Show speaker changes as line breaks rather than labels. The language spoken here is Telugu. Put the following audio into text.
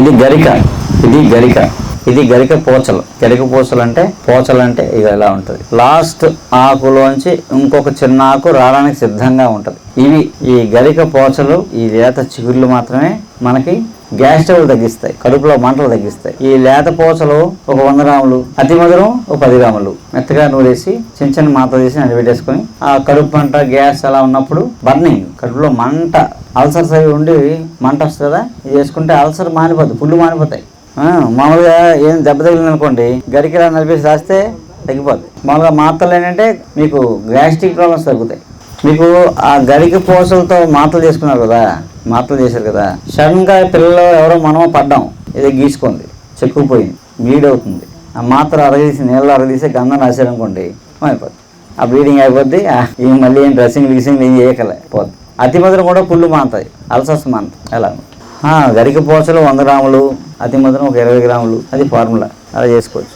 ఇది గరిక. ఇది గరిక. ఇది గరిక పోచలు. గరిక పోచలు అంటే పోచలు అంటే ఇది ఎలా ఉంటుంది? లాస్ట్ ఆకులోంచి ఇంకొక చిన్న ఆకు రావడానికి సిద్ధంగా ఉంటుంది. ఇవి ఈ గరిక పోచలు ఈ లేత చిగుళ్ళు మాత్రమే మనకి గ్యాస్ స్టవ్ తగ్గిస్తాయి. కడుపులో మంటలు తగ్గిస్తాయి. ఈ లేత పోచలు ఒక వంద గ్రాములు అతి మధురం ఒక పది గ్రాములు. మెత్తగా నూరేసి చిన్న చిన్న మాత్ర తీసి నడిపెట్టేసుకొని ఆ కడుపు మంట గ్యాస్ అలా ఉన్నప్పుడు బర్నింగ్ కడుపులో మంట అల్సర్స్ అవి ఉండి మంట వస్తుంది కదా ఇది వేసుకుంటే అల్సర్ మానిపోద్ది పుళ్ళు మానిపోతాయి. మామూలుగా ఏం దెబ్బ తగిలింది అనుకోండి గరికిలా నలిపేసి రాస్తే తగ్గిపోద్ది. మామూలుగా మాత్రలు ఏంటంటే మీకు గ్యాస్ట్రిక్ ప్రాబ్లమ్స్ తగ్గుతాయి. మీకు ఆ గరిక పూసలతో మాటలు చేసుకున్నారు కదా మాటలు చేశారు కదా సడన్గా పిల్లలు ఎవరో మనమో పడ్డాం ఏదో గీసుకుంది చెక్కుపోయింది బ్లీడ్ అవుతుంది ఆ మాత్ర అరగదీసి నీళ్ళు అరగదీసి గంధం రాశారనుకోండి అయిపోద్ది ఆ బ్లీడింగ్ అయిపోద్ది ఈ మళ్ళీ ఏం డ్రెస్సింగ్ గిసింగ్ ఏం చేయకలే పోద్ది. అతి మధురం కూడా పుళ్ళు మానుతాయి అల్సర్స్ మానుతాయి ఎలా? గరిక పోచలు వంద గ్రాములు అతి మధురం ఒక ఇరవై గ్రాములు అది ఫార్ములా అలా చేసుకోవచ్చు.